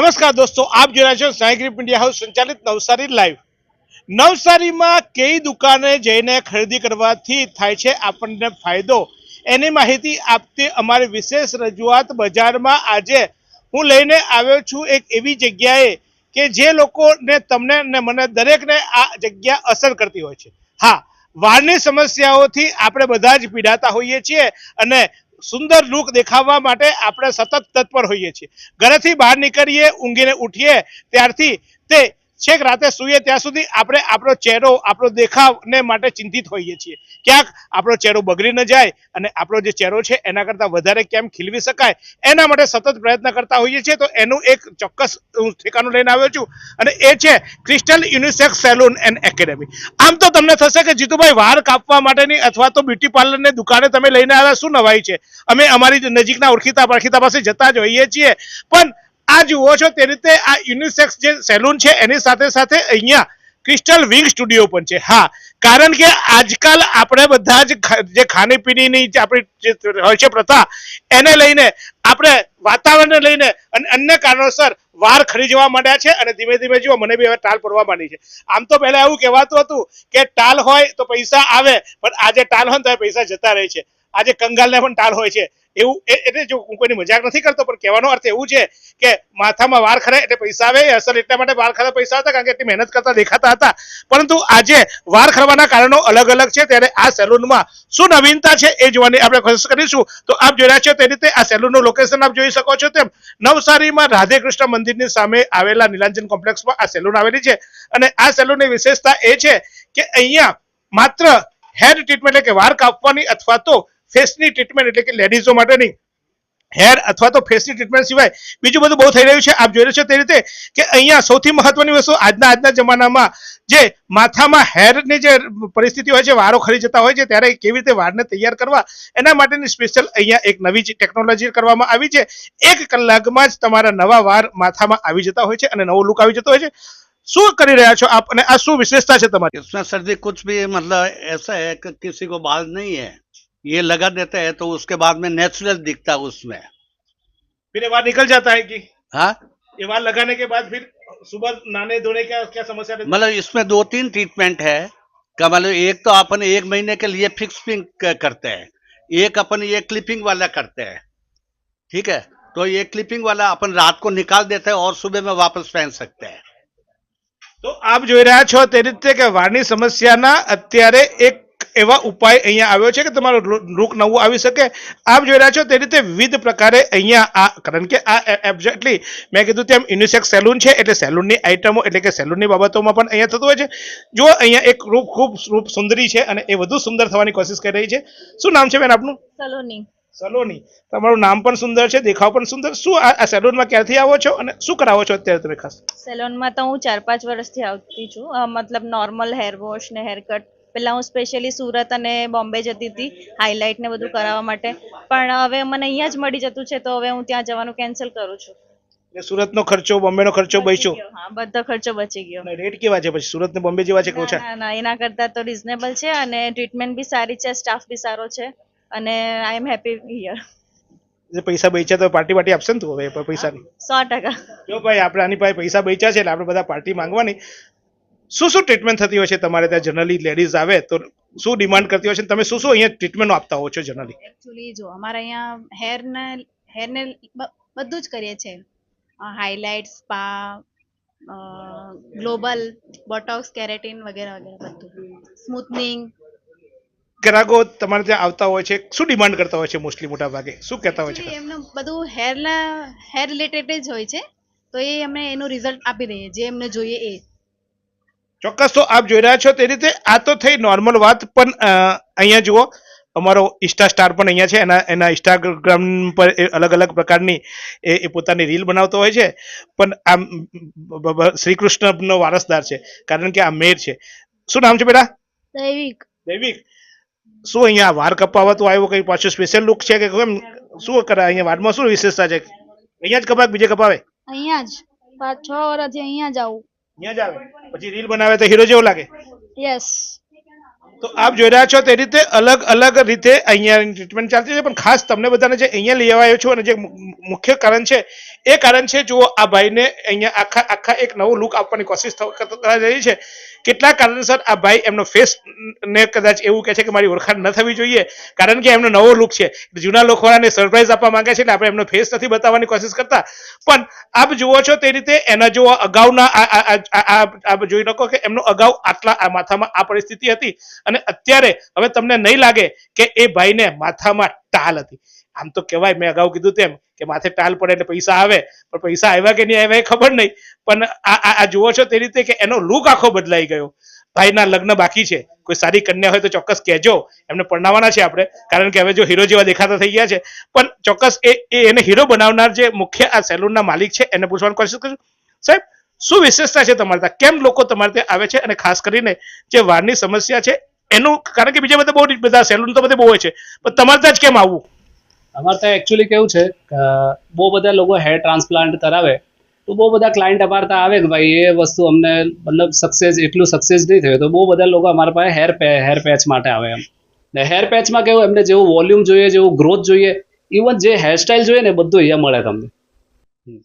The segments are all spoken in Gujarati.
નમસ્કાર દોસ્તો, આપ જોયા છો સાયગ્રીપ ઇન્ડિયા હાઉસ સંચાલિત નવસારી લાઈવ નવસારીમાં કઈ દુકાને જઈને ખરીદી કરવાથી થાય છે આપણને ફાયદો. એની માહિતી આપતી અમારી વિશેષ રજૂઆત બજારમાં આજે હું લઈને આવ્યો છું એક એવી જગ્યાએ કે જે લોકોને તમને ને મને દરેકને આ જગ્યા અસર કરતી હોય છે. હા, વાળની સમસ્યાઓથી આપણે બધા જ પીડાતા હોઈએ છીએ અને સુંદર લુક દેખાવા માટે આપણે સતત તત્પર હોઈએ છીએ. ઘરેથી બહાર નીકળીએ, ઊંઘીને ઉઠીએ, ત્યારથી તે છેક રાતે સૂઈએ ત્યાં સુધી આપણે આપણો ચહેરો, આપણો દેખાવને માટે ચિંતિત હોઈએ છીએ. ક્યાંક આપણો ચહેરો બગડી ન જાય અને આપણો જે ચહેરો છે એના કરતાં વધારે કેમ ખીલવી શકાય? એના માટે સતત પ્રયત્ન કરતા હોઈએ છીએ. તો એનું એક ચોક્કસ હું ઠેકાણું લઈને આવ્યો છું અને એ છે crystal unisex salon and academy આમ તો તમને થશે કે જીતુભાઈ વાળ કાપવા માટેની અથવા તો બ્યુટી પાર્લરની દુકાને તમે લઈને આવ્યા શું નવાઈ છે? અમે અમારી નજીકના ઓળખીતા પારખીતા પાસે જતા જ હોઈએ છીએ. પણ આ જુઓ છો તે રીતે આ યુનિસેક્સ જે સેલૂન છે, એની સાથે સાથે અહીંયા ક્રિસ્ટલ વિંગ સ્ટુડિયો પણ છે. હા, કારણ કે આજકાલ આપણે બધા જ જે ખાણીપીણીની જે આપણી હોય છે પ્રથા, એને લઈને આપણે વાતાવરણને લઈને અને, અન્ય કારણોસર વાર ખરી જવા માંડ્યા છે અને ધીમે ધીમે જુઓ, મને બી હવે ટાલ પડવા માંડી છે. આમ તો પહેલા એવું કહેવાતું હતું કે ટાલ હોય તો પૈસા આવે, પણ આજે ટાલ હોય તો પૈસા જતા રહે છે. આજે કંગાલને પણ ટાળ હોય છે. એવું એટલે જો હું કોઈની મજાક નથી કરતો, પણ કહેવાનો અર્થ એવું છે કે માથામાં વાર ખરે એટલે પૈસા આવે અસર એટલા માટે વાર ખરા પૈસા હતા, કારણ કે એટલી મહેનત કરતા દેખાતા હતા. પરંતુ આજે વાર ખરવાના કારણો અલગ અલગ છે, ત્યારે આ સેલૂનમાં શું નવીનતા છે એ જોવાની આપણે કોશિશ કરીશું. તો આપ જોઈ રહ્યા છો તે રીતે આ સેલૂનનું લોકેશન આપ જોઈ શકો છો તેમ નવસારીમાં રાધે કૃષ્ણ મંદિરની સામે આવેલા નીલાંજન કોમ્પ્લેક્સમાં આ સેલૂન આવેલી છે. અને આ સેલૂનની વિશેષતા એ છે કે અહીંયા માત્ર હેર ટ્રીટમેન્ટ એટલે કે વાળ કાપવાની અથવા તો ફેસની ટ્રીટમેન્ટ એટલે કે લેડીઝો માટેની હેર અથવા તો ફેસની ટ્રીટમેન્ટ સિવાય બીજું બધું બહુ થઈ રહ્યું છે આપ જોઈ રહ્યો છો તે રીતે કે અહીંયા સૌથી મહત્વની વસ્તુ આજના આજના જમાનામાં જે માથામાં હેરની જે પરિસ્થિતિ હોય છે વારો ખરી જતા હોય છે ત્યારે કેવી રીતે વાળને તૈયાર કરવા એના માટેની સ્પેશિયલ અહીંયા એક નવી ટેકનોલોજી કરવામાં આવી છે એક કલાકમાં જ તમારા નવા વાર માથામાં આવી જતા હોય છે અને નવો લુક આવી જતો હોય છે શું કરી રહ્યા છો આપ અને આ શું વિશેષતા છે તમારી इसमें सर्दी कुछ भी मतलब ऐसा है कि किसी को बाल नहीं है ये लगा देते हैं तो उसके बाद में नेचुरल दिखता है उसमें फिर ये बार निकल जाता है कि हाँ ये बार लगाने के बाद फिर सुबह नहाने धोने का क्या समस्या रहती है? मतलब इसमें दो तीन ट्रीटमेंट है का मतलब एक तो अपन एक महीने के लिए फिक्स पिंग करते हैं एक अपन ये क्लिपिंग वाला करते हैं ठीक है तो ये क्लिपिंग वाला अपन रात को निकाल देते हैं और सुबह में वापस पहन सकते हैं તો આપ જોઈ રહ્યા છો તે રીતે કે વાળની સમસ્યાના અત્યારે એક એવા ઉપાય અહીંયા આવ્યો છે કે તમારો રૂખ નવું આવી શકે? આપ જોઈ રહ્યા છો તે રીતે વિવિધ પ્રકારે અહીંયા આ કારણ કે આ એબ્ઝેક્ટલી મેં કીધું તેમ યુનિસેક્સ સેલૂન છે એટલે સેલૂનની આઇટમો એટલે કે સેલૂનની બાબતોમાં પણ અહીંયા થતું હોય છે. જો અહીંયા એક રૂપ ખૂબ રૂપ સુંદરી છે અને એ વધુ સુંદર થવાની કોશિશ કરી રહી છે. શું નામ છે બેન આપનું? સલોની. સલોની. તમારું નામ પણ સુંદર છે દેખાવ પણ સુંદર. શું આ સેલૂનમાં ક્યારથી આવો છો અને શું કરાવો છો અત્યારે તમે ખાસ? સેલોનમાં તો હું ચાર પાંચ વર્ષથી આવતી છું. મતલબ નોર્મલ હેર વોશ ને હેર કટ પહેલા હું સ્પેશિયલી સુરત અને બોમ્બે જતી હતી હાઇલાઇટ ને બધું કરાવવા માટે. પણ હવે મને અહીંયા જ મળી જતું છે તો હવે હું ત્યાં જવાનું કેન્સલ કરું છું. એટલે સુરતનો ખર્ચો બોમ્બેનો ખર્ચો બચ્યો? બચી હા બધો ખર્ચો બચી ગયો. અને રેટ કેવા છે પછી? સુરત ને બોમ્બે જેવા છે કે ઓછા? ના ના એના કરતાં તો રિઝનેબલ છે અને ટ્રીટમેન્ટ બી સારી છે સ્ટાફ બી સારો છે અને આઈ એમ હેપી હિયર જે પૈસા બચ્યા તો પાર્ટી પાર્ટી આપશે ને તું હવે પૈસાની? સો ટકા. જો ભાઈ આપણે આની પાસે પૈસા બચ્યા છે એટલે આપણે બધા પાર્ટી માંગવાની. શું શું ટ્રીટમેન્ટ થતી હોય છે? તમારે ત્યાં જનરલી લેડીઝ આવે તો શું ડિમાન્ડ કરતી હોય છે? તમે શું શું અહીંયા ટ્રીટમેન્ટ આપતા હો છો જનરલી એકચ્યુઅલી જો અમારે અહીંયા હેરને હેરને બધું જ કરીએ છીએ. Highlight spa global botox keratin વગેરે વગેરે બધું. સ્મૂથનિંગ ગ્રાહકો તમારે ત્યાં આવતા હોય છે? શું ડિમાન્ડ કરતા હોય છે મોસ્ટલી મોટા ભાગે શું કહેતા હોય છે? એમનું બધું હેરના હેર રિલેટેડ જ હોય છે. તો એ અમે એનું રિઝલ્ટ આપી દઈએ જે એમને જોઈએ એ. ચોક્કસ તો આપ જોઈ રહ્યા છો તે રીતે આ તો થઈ નોર્મલ વાત પણ અહીંયા જુઓ અમારો ઇન્સ્ટા સ્ટાર પણ અહીંયા છે એના એના ઇન્સ્ટાગ્રામ પર અલગ અલગ પ્રકારની એ એ પોતાની રીલ બનાવતો હોય છે પણ આમ બ- બ- શ્રી કૃષ્ણનો વારસદાર છે કારણ કે આ મેર છે. શું નામ છે બેટા? દૈવિક. દૈવિક. શું અહીંયા વાર કપાવવા તો આવ્યો કઈ પાછું સ્પેશિયલ લુક છે કે કેમ? શું કરે અહીંયા વારમાં શું વિશેષતા છે? અહીંયા જ કપાવે બીજે કપાવે? અહીંયા જ. પાંચ છ વર્ષથી અહીંયા જ આવું. અહીંયા જ આવે? પછી રીલ બનાવે તો હીરો જેવો લાગે? યસ તો આપ જોઈ રહ્યા છો તે રીતે અલગ અલગ રીતે અહીંયા ટ્રીટમેન્ટ ચાલતી છે પણ ખાસ તમને બધાને જે અહીંયા લઈ આવ્યો છું અને જે મુખ્ય કારણ છે એ કારણ છે જુઓ આ ભાઈને અહીંયા આખા આખા એક નવો લુક આપવાની કોશિશ થવા- રહી છે કેટલા કારણસર આ ભાઈ એમનો ફેસ ને કદાચ એવું કહે છે કે મારી ઓળખાણ ન થવી જોઈએ? કારણ કે એમનો નવો લુક છે. જૂના લોકોને સરપ્રાઈઝ આપવા માંગે છે એટલે આપણે એમનો ફેસ નથી બતાવવાની કોશિશ કરતા. પણ આપ જુઓ છો તે રીતે એના જો અગાઉના આપ જોઈ શકો કે એમનો અગાઉ આટલા આ માથામાં આ પરિસ્થિતિ હતી. અને અત્યારે હવે તમને નહીં લાગે કે એ ભાઈને માથામાં ટાલ હતી. આમ તો કહેવાય, મેં અગાઉ કીધું તેમ કે માથે ટાલ પડે એટલે પૈસા આવે, પણ પૈસા આવ્યા કે નહીં આવ્યા એ ખબર નહીં. પણ આ આ જુઓ છો તે રીતે કે એનો લુક આખો બદલાઈ ગયો. ભાઈના લગ્ન બાકી છે. કોઈ સારી કન્યા હોય તો ચોક્કસ કહેજો. એમને પરણાવવાના છે આપણે. કારણ કે હવે જો હીરો જેવા દેખાતા થઈ ગયા છે. પણ ચોક્કસ એ એ એને હીરો બનાવનાર જે મુખ્ય આ સેલૂનના માલિક છે, એને પૂછવાનું કોશિશ કરજો. સાહેબ, શું વિશેષતા છે તમારે ત્યાં? કેમ લોકો તમારે ત્યાં આવે છે? અને ખાસ કરીને જે વારની સમસ્યા છે એનું કારણ કે બીજા બધા બહુ બધા સેલૂન તો બધે બહુ હોય છે. પણ તમારે ત્યાં જ કેમ આવવું? અમારે ત્યાં એકચ્યુઅલી કેવું છે બહુ બધા લોકો હેર ટ્રાન્સપ્લાન્ટ કરાવે, તો બહુ બધા ક્લાયન્ટ અમારે ત્યાં આવે કે ભાઈ એ વસ્તુ અમને મતલબ સક્સેસ એટલું સક્સેસ નહીં થયું, તો બહુ બધા લોકો અમારા પાસે હેર હેર પેચ માટે આવે એમ. ને હેર પેચમાં કેવું, એમને જેવું વોલ્યુમ જોઈએ, જેવું ગ્રોથ જોઈએ ઇવન જે હેરસ્ટાઇલ જોઈએ ને બધું અહીંયા મળે તમને.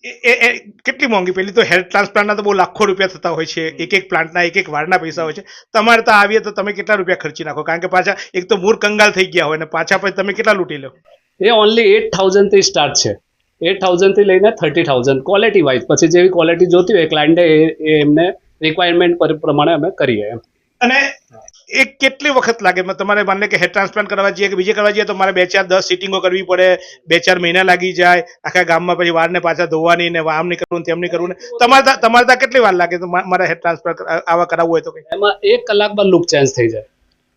એ- એ કેટલી મોંઘી? પેલી તો હેર ટ્રાન્સપ્લાન્ટના તો બહુ લાખો રૂપિયા થતા હોય છે. એક એક પ્લાન્ટના એક એક વારના પૈસા હોય છે. તમારે તો આવીએ તો તમે કેટલા રૂપિયા ખર્ચી નાખો? કારણ કે પાછા એક તો મૂળ કંગાલ થઈ ગયા હોય ને પાછા પછી તમે કેટલા લૂંટી લો? એ ઓનલી એટ થાઉઝન્ડથી સ્ટાર્ટ છે. એટ થાઉઝન્ડથી લઈને થર્ટી થાઉઝન્ડ ક્વોલિટી વાઇઝ પછી જેવી ક્વોલિટી જોતી હોય ક્લાયન્ટે એમને રિક્વાયરમેન્ટ પ્રમાણે અમે કરીએ એમ. અને એ કેટલી વખત લાગે? તમારે માની લે કે હેર ટ્રાન્સપ્લાન્ટ કરવા જઈએ કે બીજે કરવા જઈએ તો મારે બે ચાર દસ સિટિંગો કરવી પડે બે ચાર મહિના લાગી જાય આખા ગામમાં પછી વારને પાછા ધોવાની ને આમ નહીં કરવું તેમ નહીં કરવું ને. તમારે તમારે ત્યાં કેટલી વાર લાગે? તો મારે હેર ટ્રાન્સપ્લાન્ટ આવા કરાવવું હોય તો એમાં એક કલાકમાં લુક ચેન્જ થઈ જાય.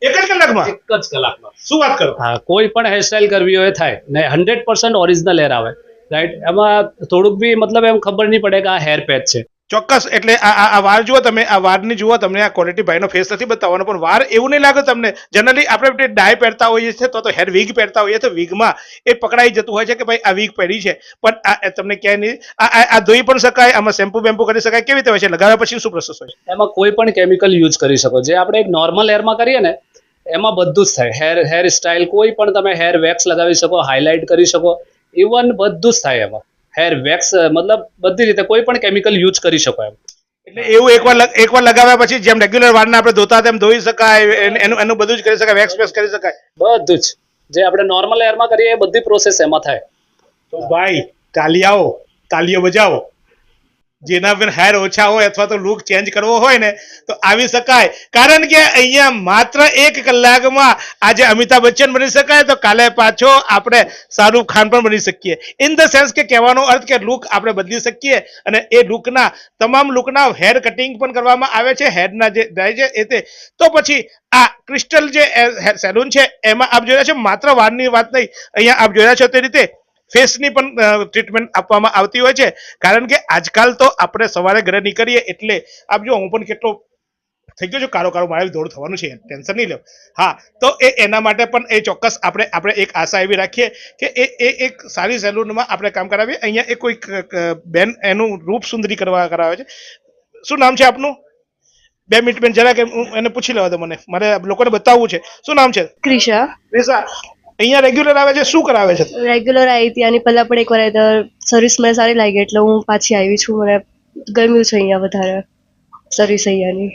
એક જ કલાકમાં? એક જ કલાકમાં. શું વાત કરો? હા કોઈ પણ હેરસ્ટાઇલ કરવી હોય થાય ને હંડ્રેડ પર્સન્ટ ઓરિજિનલ હેર આવે રાઈટ એમાં થોડુંક બી મતલબ એમ ખબર નહીં પડે કે આ હેર પેચ છે. ચોક્કસ, એટલે આ આ વાર જુઓ તમે, આ વારની જુઓ, તમને આ ક્વોલિટી ભાઈનો ફેસ નથી બતાવવાનો, પણ વાર એવું નહીં લાગે તમને. જનરલી આપણે ડાય પહેરતા હોઈએ છીએ, તો તો હેર વીગ પહેરતા હોઈએ તો વીગમાં એ પકડાઈ જતું હોય છે કે ભાઈ આ વીગ પહેરી છે. પણ આ તમને ક્યાંય નહીં, આ, આ- ધોઈ પણ શકાય, આમાં શેમ્પુ બેમ્પુ કરી શકાય, કેવી રીતે હોય છે, લગાવ્યા પછી શું પ્રોસેસ હોય એમાં કોઈ પણ કેમિકલ યુઝ કરી શકો. જે આપણે એક નોર્મલ હેરમાં કરીએ ને, એમાં બધું જ થાય. હેર હેર સ્ટાઇલ કોઈ પણ તમે હેર વેક્સ લગાવી શકો હાઇલાઇટ કરી શકો ઇવન બધું જ થાય એમાં. હેર વેક્સ મતલબ બધી રીતે કોઈ પણ કેમિકલ યુઝ કરી શકો એમ. એટલે એવું એકવાર એકવાર લગાવ્યા પછી જેમ રેગ્યુલર વાળને આપણે ધોતા તેમ ધોઈ શકાય એનું એનું બધું જ કરી શકાય વેક્સ વેક્સ કરી શકાય. બધું જ. જે આપણે નોર્મલ હેરમાં કરીએ એ બધી પ્રોસેસ એમાં થાય. તો ભાઈ તાલિયાઓ તાલીઓ બજાવો. જેના પર હેર ઓછા હોય અથવા તો લુક ચેન્જ કરવો હોય ને, તો આવી શકાય. કારણ કે અહીંયા માત્ર એક કલાકમાં આજે અમિતાભ બચ્ચન બની શકાય, તો કાલે પાછો આપણે શાહરૂખ ખાન પણ બની શકીએ. ઇન ધ સેન્સ કે કહેવાનો અર્થ કે લુક આપણે બદલી શકીએ અને એ લુકના તમામ લુકના હેર કટિંગ પણ કરવામાં આવે છે હેરના જે જાય છે એ તે. તો પછી આ ક્રિસ્ટલ જે સેલૂન છે, એમાં આપ જોયા છે, માત્ર વાળની વાત નહીં, અહીંયા આપ જોયા છો તે રીતે ફેસની પણ ટ્રીટમેન્ટ આપવામાં આવતી હોય છે. કારણ કે આજકાલ તો આપણે સવારે ઘરે નીકળીએ એટલે આપ જો હું પણ કેટલો થઈ ગયો છું કારો કારો મારે દોડ થવાનું છે ટેન્શન નહીં લેવું હા તો એ એના માટે પણ એ ચોક્કસ આપણે આપણે એક આશા એવી રાખીએ કે એ એ એક સારી સેલૂનમાં આપણે કામ કરાવીએ. અહીંયા એ કોઈક બેન એનું રૂપ સુંદરી કરવા કરાવે છે. શું નામ છે આપનું? બે મિનિટ બેન જરાક કે હું એને પૂછી લેવા દો મને. મારે લોકોને બતાવવું છે. શું નામ છે? ક્રિશા. રેસા અહીંયા રેગ્યુલર આવે છે શું કરાવે છે? રેગ્યુલર આવી હતી આની પહેલા પણ એકવાર આવી સર્વિસ મને સારી લાગી એટલે હું પાછી આવી છું. મને ગમ્યું છે અહીંયા વધારે સર્વિસ અહીંયાની.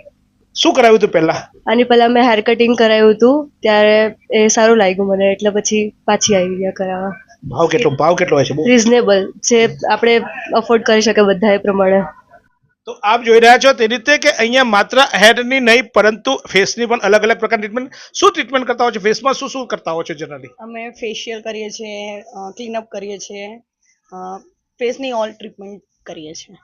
શું કરાવ્યું હતું પહેલા? આની પહેલા મેં હેર કટિંગ કરાવ્યું હતું ત્યારે એ સારું લાગ્યું મને એટલે પછી પાછી આવી ગયા કરાવવા. ભાવ કેટલો ભાવ કેટલો હોય છે? રિઝનેબલ જે આપણે અફોર્ડ કરી શકે બધા એ પ્રમાણે. તો આપ જોઈ રહ્યા છો તે રીતે કે અહીંયા માત્ર હેડની નહીં, પરંતુ ફેસની પણ અલગ અલગ પ્રકારની ટ્રીટમેન્ટ શું ટ્રીટમેન્ટ કરતા હોય છે? ફેસમાં શું શું કરતા હોય છે જનરલી અમે ફેશિયલ કરીએ છીએ ક્લીનઅપ કરીએ છીએ ફેસની ઓલ ટ્રીટમેન્ટ કરીએ છીએ.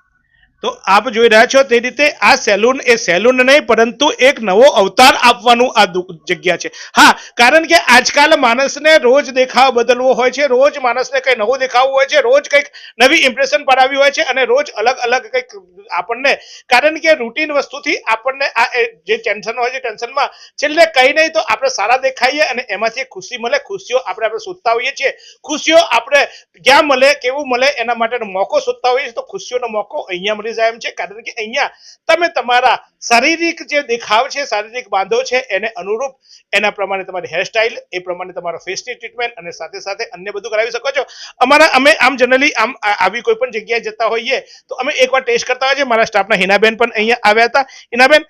તો આપ જોઈ રહ્યા છો તે રીતે આ સેલૂન એ સેલૂન નહીં, પરંતુ એક નવો અવતાર આપવાનું આ જગ્યા છે. હા, કારણ કે આજકાલ માણસને રોજ દેખાવ બદલવો હોય છે, રોજ માણસને કંઈ નવું દેખાવું હોય છે, રોજ કંઈક નવી ઇમ્પ્રેશન પડાવી હોય છે અને રોજ અલગ અલગ કંઈક આપણને, કારણ કે રૂટીન વસ્તુથી આપણને આ જે ટેન્શન હોય છે ટેન્શનમાં છેલ્લે કંઈ નહીં તો આપણે સારા દેખાઈએ અને એમાંથી ખુશી મળે, ખુશીઓ આપણે આપણે શોધતા હોઈએ છીએ. ખુશીઓ આપણે ક્યાં મળે, કેવું મળે, એના માટેનો મોકો શોધતા હોઈએ છીએ, તો ખુશીઓનો મોકો અહીંયા મળી એમ છે. કારણ કે અહીંયા તમે તમારા શારીરિક જે દેખાવ છે, શારીરિક બાંધો છે, એને અનુરૂપ એના પ્રમાણે તમારી હેરસ્ટાઇલ એ પ્રમાણે તમારા ફેસની ટ્રીટમેન્ટ અને સાથે સાથે અન્ય બધું કરાવી શકો છો. અમારા, અમે આમ જનરલી આમ આવી કોઈ પણ જગ્યાએ જતા હોઈએ તો અમે એકવાર ટેસ્ટ કરતા હોઈએ મારા સ્ટાફના હિનાબેન પણ અહીંયા આવ્યા હતા. હિનાબેન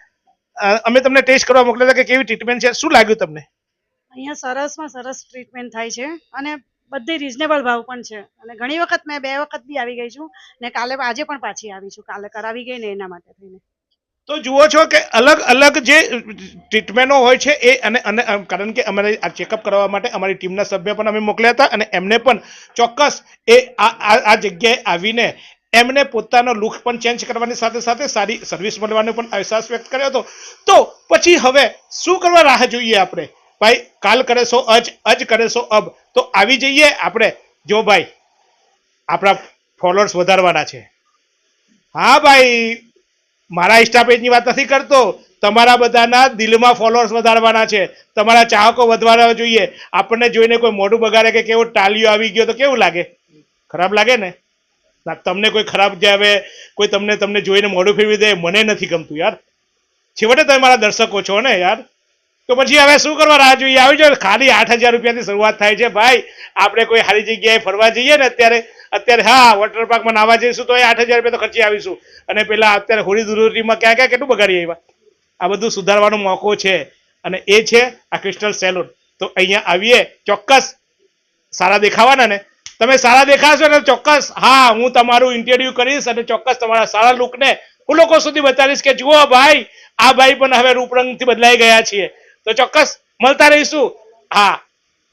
અમે તમને ટેસ્ટ કરવા મોકલ્યા હતા કે કેવી ટ્રીટમેન્ટ છે? શું લાગ્યું તમને? અહીંયા સરસમાં સરસ ટ્રીટમેન્ટ થાય છે. અને બધી રિઝનેબલ ભાવ પણ છે. અને ઘણી વખત મેં બે વખત બી આવી ગઈ છું ને કાલે આજે પણ પાછી આવી છું. કાલે કરાવી ગઈ ને એના માટે થઈને. તો જુઓ છો કે અલગ અલગ જે ટ્રીટમેન્ટો હોય છે એ અને અને કારણ કે અમારે આ ચેકઅપ કરવા માટે અમારી ટીમના સભ્ય પણ અમે મોકલ્યા હતા અને એમને પણ ચોક્કસ એ આ આ જગ્યાએ આવીને એમને પોતાનો લુક પણ ચેન્જ કરવાની સાથે સાથે સારી સર્વિસ મળવાનો પણ અહેસાસ વ્યક્ત કર્યો હતો. તો પછી હવે શું કરવા રાહ જોઈએ આપણે? ભાઈ કાલ કરે સો અજ અજ કરે સો અબ. તો આવી જઈએ આપણે. જો ભાઈ આપણા ફોલોઅર્સ વધારવાના છે. હા ભાઈ મારા ઇન્સ્ટા પેજની વાત નથી કરતો. તમારા બધાના દિલમાં ફોલોઅર્સ વધારવાના છે. તમારા ચાહકો વધવાના જોઈએ. આપણને જોઈને કોઈ મોઢું બગાડે કે કેવો ટાલિયો આવી ગયો તો કેવું લાગે? ખરાબ લાગે ને? ના, તમને કોઈ ખરાબ જે હવે કોઈ તમને તમને જોઈને મોઢું ફેરવી દે મને નથી ગમતું યાર. છેવટે તમે મારા દર્શકો છો ને યાર. તો પછી હવે શું કરવા રાહ જોઈએ? આવી જાય ખાલી આઠ હજાર રૂપિયાથી શરૂઆત થાય છે. ભાઈ, આપણે કોઈ સારી જગ્યાએ ફરવા જઈએ ને અત્યારે અત્યારે હા વોટર પાર્કમાં નાવા જઈશું તો એ આઠ હજાર રૂપિયા તો ખર્ચી આવીશું. અને પેલા અત્યારે હોળી ધૂળેટીમાં ક્યાં ક્યાં કેટલું બગાડી આવ્યા? આ બધું સુધારવાનો મોકો છે. અને એ છે આ ક્રિસ્ટલ સેલૂન તો અહીંયા આવીએ, ચોક્કસ સારા દેખાવાના ને? તમે સારા દેખાશો ને ચોક્કસ, હા, હું તમારું ઇન્ટરવ્યુ કરીશ અને ચોક્કસ તમારા સારા લુકને હું લોકો સુધી બતાવીશ કે જુઓ ભાઈ, આ ભાઈ પણ હવે રૂપરંગથી બદલાઈ ગયા છીએ. તો ચોક્કસ મળતા રહીશું. હા,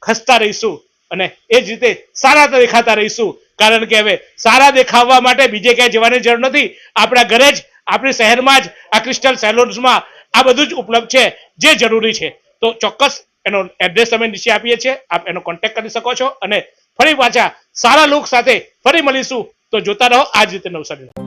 ખસતા રહીશું અને એ જ રીતે સારા તો દેખાતા રહીશું. કારણ કે હવે સારા દેખાવા માટે બીજે ક્યાંય જવાની જરૂર નથી. આપણા ઘરે જ, આપણી શહેરમાં જ, આ ક્રિસ્ટલ સેલોન્સમાં આ બધું જ ઉપલબ્ધ છે, જે જરૂરી છે. તો ચોક્કસ એનો એડ્રેસ અમે નીચે આપીએ છીએ. આપ એનો કોન્ટેક્ટ કરી શકો છો અને ફરી પાછા સારા લુક સાથે ફરી મળીશું. તો જોતા રહો આ જ રીતે નવસારી